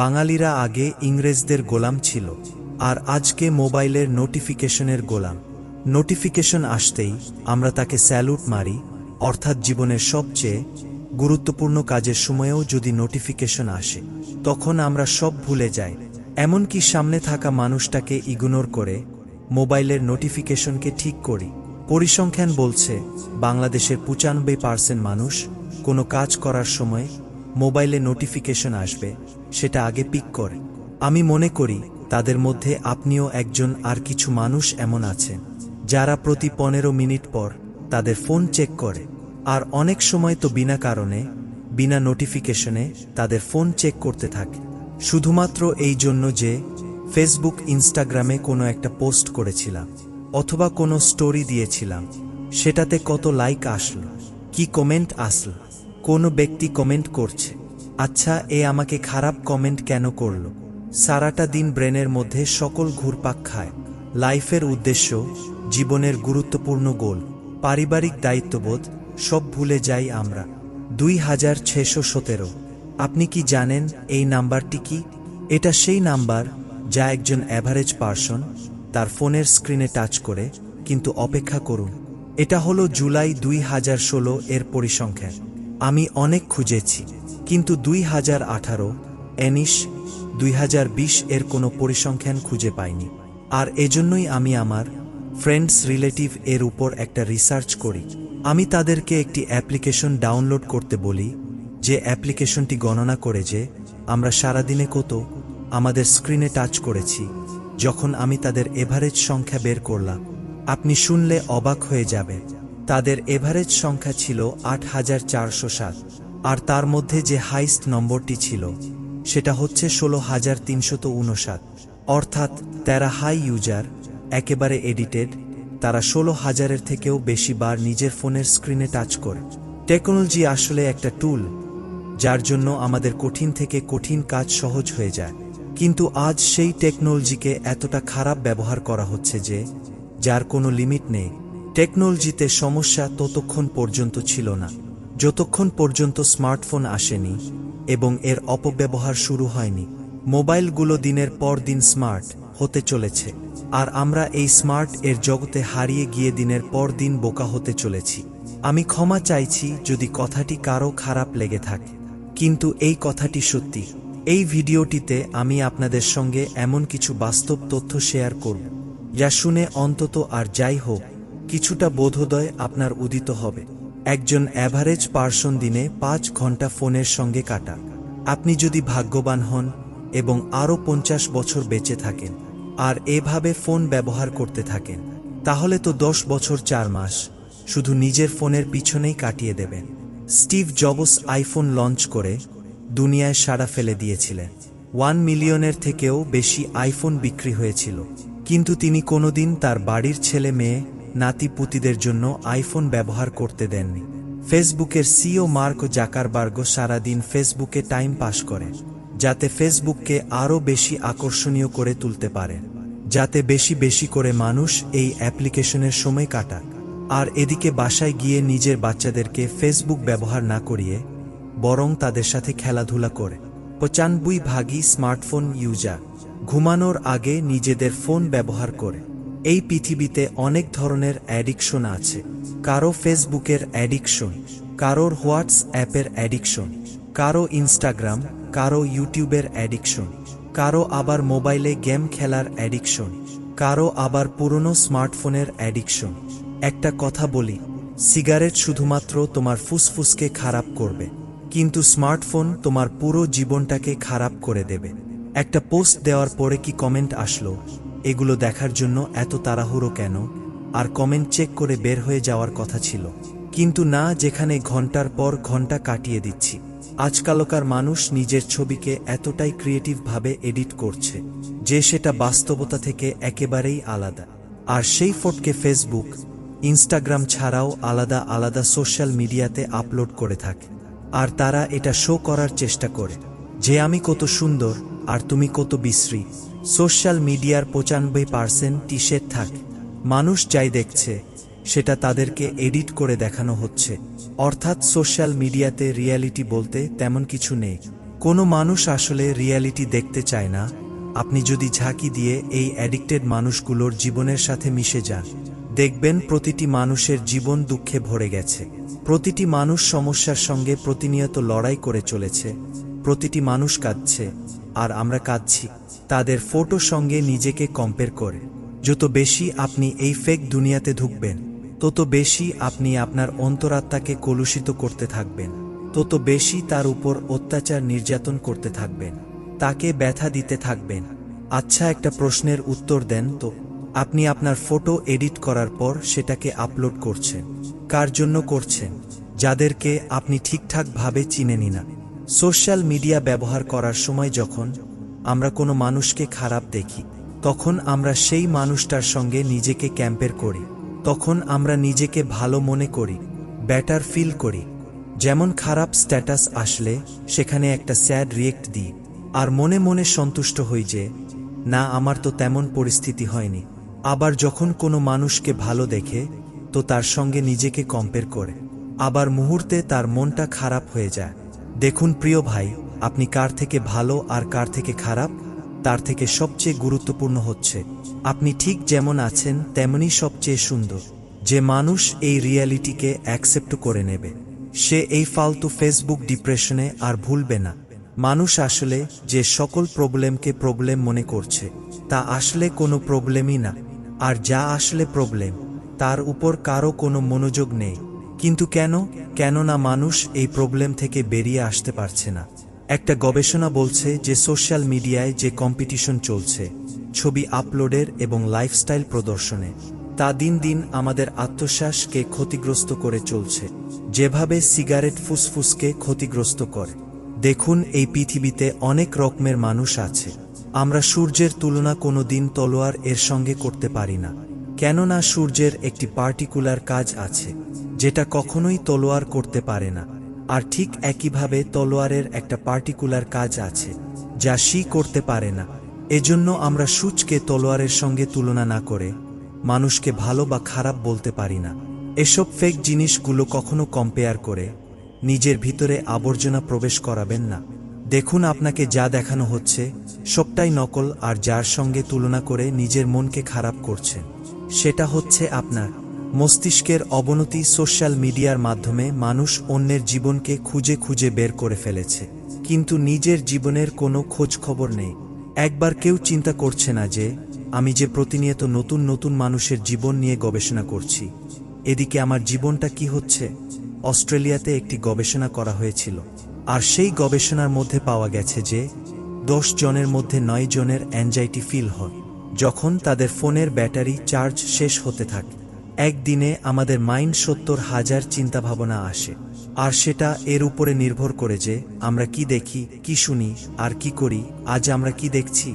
বাঙালিরা আগে ইংরেজদের গোলাম ছিল, আর আজকে মোবাইলের নোটিফিকেশনের গোলাম। নোটিফিকেশন আসতেই আমরা তাকে স্যালুট মারি, অর্থাৎ জীবনের সবচেয়ে গুরুত্বপূর্ণ কাজের সময়েও যদি নোটিফিকেশন আসে, তখন আমরা সব ভুলে যাই। এমনকি সামনে থাকা মানুষটাকে ইগনোর করে মোবাইলের নোটিফিকেশনকে ঠিক করি। পরিসংখ্যান বলছে, বাংলাদেশের পঁচানব্বই পার্সেন্ট মানুষ কোনো কাজ করার সময় মোবাইলে নোটিফিকেশন আসবে সেটা আগে পিক করে। আমি মনে করি, তাদের মধ্যে আপনিও একজন আর কিছু মানুষ এমন আছেন যারা প্রতি পনেরো মিনিট পর তাদের ফোন চেক করে। আর অনেক সময় তো বিনা কারণে, বিনা নোটিফিকেশনে তাদের ফোন চেক করতে থাকে। শুধুমাত্র এই জন্য যে, ফেসবুক, ইনস্টাগ্রামে কোনো একটা পোস্ট করেছিলাম, অথবা কোনো স্টোরি দিয়েছিলাম, সেটাতে কত লাইক আসলো, কি কমেন্ট আসলো, কোনো ব্যক্তি কমেন্ট করছে। আচ্ছা এ আমাকে খারাপ কমেন্ট কেন করল? সারাটা দিন ব্রেনের মধ্যে সকল ঘুরপাক খায়। লাইফের উদ্দেশ্য, জীবনের গুরুত্বপূর্ণ গোল। পারিবারিক দায়িত্ববোধ, সব ভুলে যাই আমরা। দুই হাজার ছশো সতেরো। আপনি কি জানেন এই নাম্বারটি কি? এটা সেই নাম্বার যা একজন অ্যাভারেজ পার্সন তার ফোনের স্ক্রিনে টাচ করে, কিন্তু অপেক্ষা করুন। এটা হলো জুলাই দুই হাজার ষোলো এর পরিসংখ্যান। আমি অনেক খুঁজেছি, কিন্তু দুই হাজার আঠারো, এনিশ, দুই হাজার বিশ এর কোনো পরিসংখ্যান খুঁজে পাইনি। আর এজন্যই আমি আমার ফ্রেন্ডস রিলেটিভ এর উপর একটা রিসার্চ করি। আমি তাদেরকে একটি অ্যাপ্লিকেশন ডাউনলোড করতে বলি, যে অ্যাপ্লিকেশনটি গণনা করে যে আমরা সারাদিনে কত আমাদের স্ক্রিনে টাচ করেছি, যখন আমি তাদের এভারেজ সংখ্যা বের করলাম। আপনি শুনলে অবাক হয়ে যাবে তাদের এভারেজ সংখ্যা ছিল আট হাজার চারশো সাত। আর তার মধ্যে যে হাইস্ট নম্বরটি ছিল, সেটা হচ্ছে ষোলো হাজার তিনশত উনষাট। অর্থাৎ তারা হাই ইউজার, একেবারে এডিটেড, তারা ষোলো হাজারের থেকেও বেশি বার নিজের ফোনের স্ক্রিনে টাচ করে। টেকনোলজি আসলে একটা টুল, যার জন্য আমাদের কঠিন থেকে কঠিন কাজ সহজ হয়ে যায়। কিন্তু আজ সেই টেকনোলজিকে এতটা খারাপ ব্যবহার করা হচ্ছে যে, যার কোনো লিমিট নেই। টেকনোলজিতে সমস্যা ততক্ষণ পর্যন্ত ছিল না। যতক্ষণ পর্যন্ত স্মার্টফোন আসেনি এবং এর অপব্যবহার শুরু হয়নি, মোবাইলগুলো দিনের পর দিন স্মার্ট হতে চলেছে। আর আমরা এই স্মার্ট এর জগতে হারিয়ে গিয়ে দিনের পর দিন বোকা হতে চলেছি। আমি ক্ষমা চাইছি যদি কথাটি কারও খারাপ লেগে থাকে। কিন্তু এই কথাটি সত্যি। এই ভিডিওটিতে আমি আপনাদের সঙ্গে এমন কিছু বাস্তব তথ্য শেয়ার করব, যা শুনে অন্তত আর যাই হোক কিছুটা বোধোদয় আপনার উদিত হবে। একজন অ্যাভারেজ পার্সন দিনে পাঁচ ঘণ্টা ফোনের সঙ্গে কাটা। আপনি যদি ভাগ্যবান হন এবং আরও পঞ্চাশ বছর বেঁচে থাকেন, আর এভাবে ফোন ব্যবহার করতে থাকেন, তাহলে তো দশ বছর চার মাস, শুধু নিজের ফোনের পিছনেই কাটিয়ে দেবেন। স্টিভ জবস আইফোন লঞ্চ করে দুনিয়ায় সাড়া ফেলে দিয়েছিলেন। ওয়ান মিলিয়নের থেকেও বেশি আইফোন বিক্রি হয়েছিল। কিন্তু তিনি কোনোদিন তার বাড়ির ছেলে মেয়ে নাতি পুতিদের জন্য আইফোন ব্যবহার করতে দেননি। ফেসবুকের সিও মার্ক জাকারবার্গ সারাদিন ফেসবুকে টাইম পাস করে, যাতে ফেসবুককে আরও বেশি আকর্ষণীয় করে তুলতে পারে, যাতে বেশি বেশি করে মানুষ এই অ্যাপ্লিকেশনের সময় কাটাক। আর এদিকে বাসায় গিয়ে নিজের বাচ্চাদেরকে ফেসবুক ব্যবহার না করিয়ে, বরং তাদের সাথে খেলাধুলা করে। পঁচানব্বই ভাগই স্মার্টফোন ইউজার, ঘুমানোর আগে নিজেদের ফোন ব্যবহার করে। এই পৃথিবীতে অনেক ধরনের অ্যাডিকশন আছে। কারও ফেসবুকের অ্যাডিকশন, কারোর হোয়াটসঅ্যাপের অ্যাডিকশন, কারও ইনস্টাগ্রাম, কারও ইউটিউবের অ্যাডিকশন, কারও আবার মোবাইলে গেম খেলার অ্যাডিকশন, কারও আবার পুরনো স্মার্টফোনের অ্যাডিকশন। একটা কথা বলি, সিগারেট শুধুমাত্র তোমার ফুসফুসকে খারাপ করবে, কিন্তু স্মার্টফোন তোমার পুরো জীবনটাকে খারাপ করে দেবে। একটা পোস্ট দেওয়ার পরে কি কমেন্ট আসলো? এগুলো দেখার জন্য এত তাড়াহুড়ো কেন? আর কমেন্ট চেক করে বের হয়ে যাওয়ার কথা ছিল। কিন্তু না, যেখানে ঘণ্টার পর ঘণ্টা কাটিয়ে দিচ্ছি। আজকালকার মানুষ নিজের ছবিকে এতটাই ক্রিয়েটিভভাবে এডিট করছে, যে সেটা বাস্তবতা থেকে একেবারেই আলাদা। আর সেই ফটোকে ফেসবুক ইনস্টাগ্রাম ছাড়াও আলাদা আলাদা সোশ্যাল মিডিয়াতে আপলোড করে থাকে। আর তারা এটা শো করার চেষ্টা করে, যে আমি কত সুন্দর আর তুমি কত বিশ্রী। সোশ্যাল মিডিয়ার পঁচানব্বই পার্সেন্ট টি থাক। মানুষ যাই দেখছে, সেটা তাদেরকে এডিট করে দেখানো হচ্ছে। অর্থাৎ সোশ্যাল মিডিয়াতে রিয়ালিটি বলতে তেমন কিছু নেই। কোনো মানুষ আসলে রিয়ালিটি দেখতে চায় না। আপনি যদি ঝাঁকি দিয়ে এই অ্যাডিক্টেড মানুষগুলোর জীবনের সাথে মিশে যান, দেখবেন প্রতিটি মানুষের জীবন দুঃখে ভরে গেছে। প্রতিটি মানুষ সমস্যার সঙ্গে প্রতিনিয়ত লড়াই করে চলেছে। প্রতিটি মানুষ কাঁদছে। আর আমরা কাঁদছি। তাদের ফোটো সঙ্গে নিজেকে কম্পেয়ার করে। যত বেশি আপনি এই ফেক দুনিয়াতে ঢুকবেন, তত বেশি আপনি আপনার অন্তরাত্মাকে কলুষিত করতে থাকবেন। তত বেশি তার উপর অত্যাচার নির্যাতন করতে থাকবেন। তাকে ব্যথা দিতে থাকবেন। আচ্ছা একটা প্রশ্নের উত্তর দেন তো। আপনি আপনার ফটো এডিট করার পর সেটাকে আপলোড করছেন। কার জন্য করছেন? যাদেরকে আপনি ঠিকঠাকভাবে চিনেনি না। সোশ্যাল মিডিয়া ব্যবহার করার সময় যখন আমরা কোনো মানুষকে খারাপ দেখি, তখন আমরা সেই মানুষটার সঙ্গে নিজেকে ক্যাম্পের করি, তখন আমরা নিজেকে ভালো মনে করি ব্যাটার ফিল করি। যেমন খারাপ স্ট্যাটাস আসলে সেখানে একটা স্যাড রিয়েক্ট দিই, আর মনে মনে সন্তুষ্ট হই যে, না, আমার তো তেমন পরিস্থিতি হয়নি। আবার যখন কোনো মানুষকে ভালো দেখে, তো তার সঙ্গে নিজেকে কম্পেয়ার করে। আবার মুহূর্তে তার মনটা খারাপ হয়ে যায়। দেখুন প্রিয় ভাই, আপনি কার থেকে ভালো আর কার থেকে খারাপ? তার থেকে সবচেয়ে গুরুত্বপূর্ণ হচ্ছে, আপনি ঠিক যেমন আছেন তেমনি সবচেয়ে সুন্দর। যে মানুষ এই রিয়ালিটিকে অ্যাকসেপ্ট করে নেবে, সে এই ফালতু ফেসবুক ডিপ্রেশনে আর ভুলবে না। মানুষ আসলে যে সকল প্রবলেমকে প্রবলেম মনে করছে, তা আসলে কোনো প্রবলেমই না। আর যা আসলে প্রবলেম, তার উপর কারও কোনো মনোযোগ নেই। কিন্তু কেন, কেননা মানুষ এই প্রবলেম থেকে বেরিয়ে আসতে পারছে না। একটা গবেষণা বলছে যে সোশ্যাল মিডিয়ায় যে কম্পিটিশন চলছে, ছবি আপলোডের এবং লাইফস্টাইল প্রদর্শনে, তা দিন দিন আমাদের আত্মশ্বাসকে ক্ষতিগ্রস্ত করে চলছে। যেভাবে সিগারেট ফুসফুসকে ক্ষতিগ্রস্ত করে। দেখুন, এই পৃথিবীতে অনেক রকমের মানুষ আছে। আমরা সূর্যের তুলনা কোনো দিন তলোয়ার এর সঙ্গে করতে পারি না। কেননা সূর্যের একটি পার্টিকুলার কাজ আছে। যেটা কখনোই তলোয়ার করতে পারে না। আর ঠিক একইভাবে তলোয়ারের একটা পার্টিকুলার কাজ আছে, যা শি করতে পারে না। এজন্য আমরা সূচকে তলোয়ারের সঙ্গে তুলনা না করে মানুষকে ভালো বা খারাপ বলতে পারি না। এসব ফেক জিনিসগুলো কখনো কম্পেয়ার করে নিজের ভিতরে আবর্জনা প্রবেশ করাবেন না। দেখুন আপনাকে যা দেখানো হচ্ছে, সবটাই নকল আর যার সঙ্গে তুলনা করে নিজের মনকে খারাপ করছেন সেটা হচ্ছে আপনার মস্তিষ্কের অবনতি সোশ্যাল মিডিয়ার মাধ্যমে মানুষ অন্যের জীবনকে খুঁজে খুঁজে বের করে ফেলেছে। কিন্তু নিজের জীবনের কোনো খোঁজ খবর নেই। একবার কেউ চিন্তা করছে না যে, আমি যে প্রতিনিয়ত নতুন নতুন মানুষের জীবন নিয়ে গবেষণা করছি। এদিকে আমার জীবনটা কি হচ্ছে? অস্ট্রেলিয়াতে একটি গবেষণা করা হয়েছিল। আর সেই গবেষণার মধ্যে পাওয়া গেছে যে, দশ জনের মধ্যে নয় জনের অ্যাংজাইটি ফিল হয়, যখন তাদের ফোনের ব্যাটারি চার্জ শেষ হতে থাকে। একদিনে আমাদের মাইন্ড সত্তর হাজার চিন্তাভাবনা আসে, আর সেটা এর উপরে নির্ভর করে যে আমরা কি দেখি, কি শুনি, আর কি করি, আজ আমরা কি দেখছি।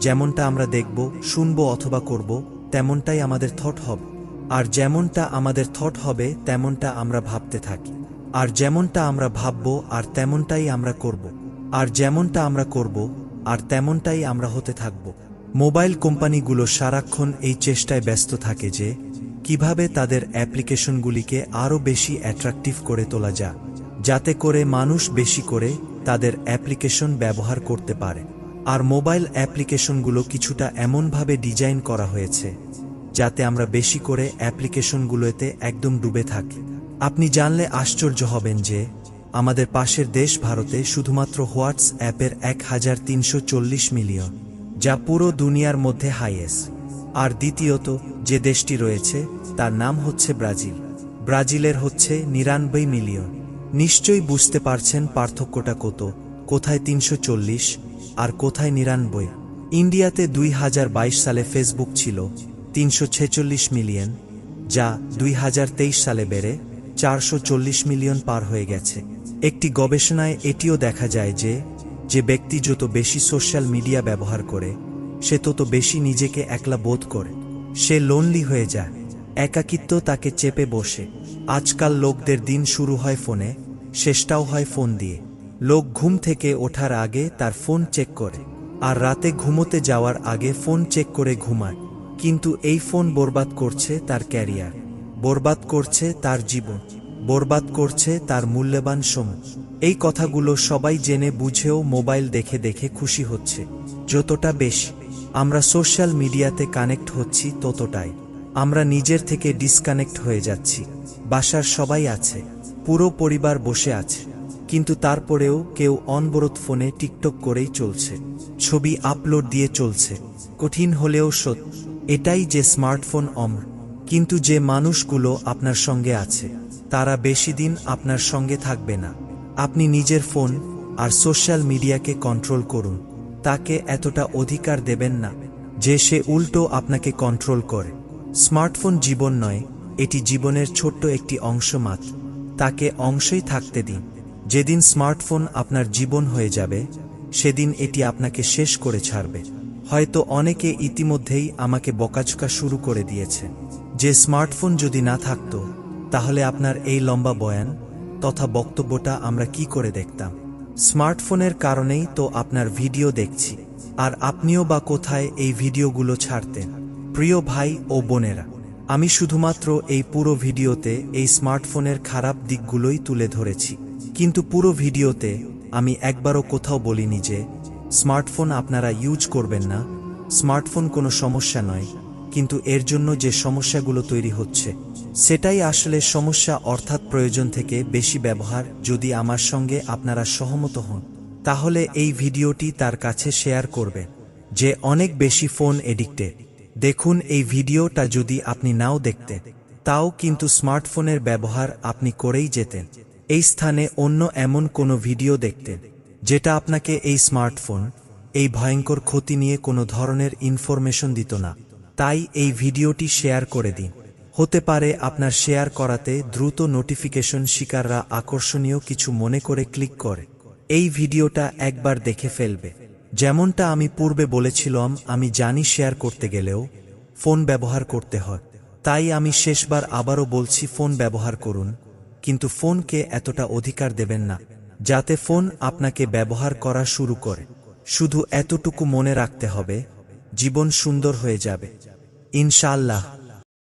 যেমনটা আমরা দেখব, শুনব অথবা করব, তেমনটাই আমাদের থট হবে। আর যেমনটা আমাদের থট হবে, তেমনটা আমরা ভাবতে থাকি। আর যেমনটা আমরা ভাবব, আর তেমনটাই আমরা করব। আর যেমনটা আমরা করব, আর তেমনটাই আমরা হতে থাকব। মোবাইল কোম্পানিগুলো সারাক্ষণ এই চেষ্টায় ব্যস্ত থাকে যে কীভাবে তাদের অ্যাপ্লিকেশনগুলিকে আরও বেশি অ্যাট্রাকটিভ করে তোলা যায়, যাতে করে মানুষ বেশি করে তাদের অ্যাপ্লিকেশন ব্যবহার করতে পারে। আর মোবাইল অ্যাপ্লিকেশনগুলো কিছুটা এমনভাবে ডিজাইন করা হয়েছে, যাতে আমরা বেশি করে অ্যাপ্লিকেশনগুলোতে একদম ডুবে থাকি। আপনি জানলে আশ্চর্য হবেন যে, আমাদের পাশের দেশ ভারতে শুধুমাত্র হোয়াটস অ্যাপের এক হাজার তিনশো মিলিয়ন, যা পুরো দুনিয়ার মধ্যে হাইয়েস্ট আর দ্বিতীয়ত, যে দেশটি রয়েছে, তার নাম হচ্ছে ব্রাজিল। ব্রাজিলের হচ্ছে নিরানব্বই মিলিয়ন। নিশ্চয়ই বুঝতে পারছেন পার্থক্যটা কত, কোথায় তিনশো চল্লিশ আর কোথায় নিরানব্বই। ইন্ডিয়াতে দুই হাজার বাইশ সালে ফেসবুক ছিল তিনশো ছেচল্লিশ মিলিয়ন, যা দুই হাজার তেইশ সালে বেড়ে চারশো চল্লিশ মিলিয়ন পার হয়ে গেছে। একটি গবেষণায় এটিও দেখা যায় যে যে ব্যক্তি যত বেশি সোশ্যাল মিডিয়া ব্যবহার করে সে তত বেশি নিজেকে একলা বোধ করে। সে লোনলি হয়ে যায়, একাকিত্ব তাকে চেপে বসে। আজকাল লোকদের দিন শুরু হয় ফোনে, শেষটাও হয় ফোন দিয়ে। লোক ঘুম থেকে ওঠার আগে তার ফোন চেক করে, আর রাতে ঘুমোতে যাওয়ার আগে ফোন চেক করে ঘুমায়। কিন্তু এই ফোন বরবাদ করছে তার ক্যারিয়ার, বরবাদ করছে তার জীবন, বরবাদ করছে তার মূল্যবান সময়। এই কথাগুলো সবাই জেনে বুঝেও মোবাইল দেখে দেখে খুশি হচ্ছে। যতটা বেশি। আমরা সোশ্যাল মিডিয়াতে কানেক্ট হচ্ছি ততটাই। আমরা নিজের থেকে ডিসকানেক্ট হয়ে যাচ্ছি। বাসার সবাই আছে। পুরো পরিবার বসে আছে। কিন্তু তারপরেও কেউ অনবরত ফোনে টিকটক করেই চলছে। ছবি আপলোড দিয়ে চলছে। কঠিন হলেও সত্য। এটাই যে স্মার্টফোন অমর। কিন্তু যে মানুষগুলো আপনার সঙ্গে আছে, তারা বেশি দিন আপনার সঙ্গে থাকবে না। আপনি নিজের ফোন আর সোশ্যাল মিডিয়াকে কন্ট্রোল করুন। তাকে এতটা অধিকার দেবেন না যে সে উল্টো আপনাকে কন্ট্রোল করে। স্মার্টফোন জীবন নয়, এটি জীবনের ছোট্ট একটি অংশ মাত্র। তাকে অংশই থাকতে দিন। যেদিন স্মার্টফোন আপনার জীবন হয়ে যাবে, সেদিন এটি আপনাকে শেষ করে ছাড়বে। হয়তো অনেকে ইতিমধ্যেই আমাকে বকাঝকা শুরু করে দিয়েছে। যে স্মার্টফোন যদি না থাকতো, তাহলে আপনার এই লম্বা বয়ান তথা বক্তব্যটা আমরা কি করে দেখতাম? স্মার্টফোনের কারণেই তো আপনার ভিডিও দেখছি। আর আপনিও বা কোথায় এই ভিডিওগুলো ছাড়তেন? প্রিয় ভাই ও বোনেরা, আমি শুধুমাত্র এই পুরো ভিডিওতে এই স্মার্টফোনের খারাপ দিকগুলোই তুলে ধরেছি। কিন্তু পুরো ভিডিওতে আমি একবারও কোথাও বলিনি যে, স্মার্টফোন আপনারা ইউজ করবেন না। স্মার্টফোন কোনো সমস্যা নয়, কিন্তু এর জন্য যে সমস্যাগুলো তৈরি হচ্ছে সেটাই আসলে সমস্যা অর্থাৎ প্রয়োজন থেকে বেশি ব্যবহার যদি আমার সঙ্গে আপনারা সহমত হন। তাহলে এই ভিডিওটি তার কাছে শেয়ার করবেন যে অনেক বেশি ফোন এডিক্টেড দেখুন এই ভিডিওটা যদি আপনি নাও দেখতেন তাও কিন্তু স্মার্টফোনের ব্যবহার আপনি করেই যেতেন। এই স্থানে অন্য এমন কোনো ভিডিও দেখতেন যেটা আপনাকে এই স্মার্টফোন, এই ভয়ঙ্কর ক্ষতি নিয়ে কোনো ধরনের ইনফরমেশন দিত না। তাই এই ভিডিওটি শেয়ার করে দিন। হতে পারে আপনার শেয়ার করাতে দ্রুত নোটিফিকেশন শিকাররা আকর্ষণীয় কিছু মনে করে ক্লিক করে। এই ভিডিওটা একবার দেখে ফেলবে। যেমনটা আমি পূর্বে বলেছিলাম, আমি জানি শেয়ার করতে গেলেও ফোন ব্যবহার করতে হয়। তাই আমি শেষবার আবারও বলছি ফোন ব্যবহার করুন, কিন্তু ফোনকে এতটা অধিকার দেবেন না, যাতে ফোন আপনাকে ব্যবহার করা শুরু করে। শুধু এতটুকু মনে রাখতে হবে, জীবন সুন্দর হয়ে যাবে। ইনশাআল্লাহ।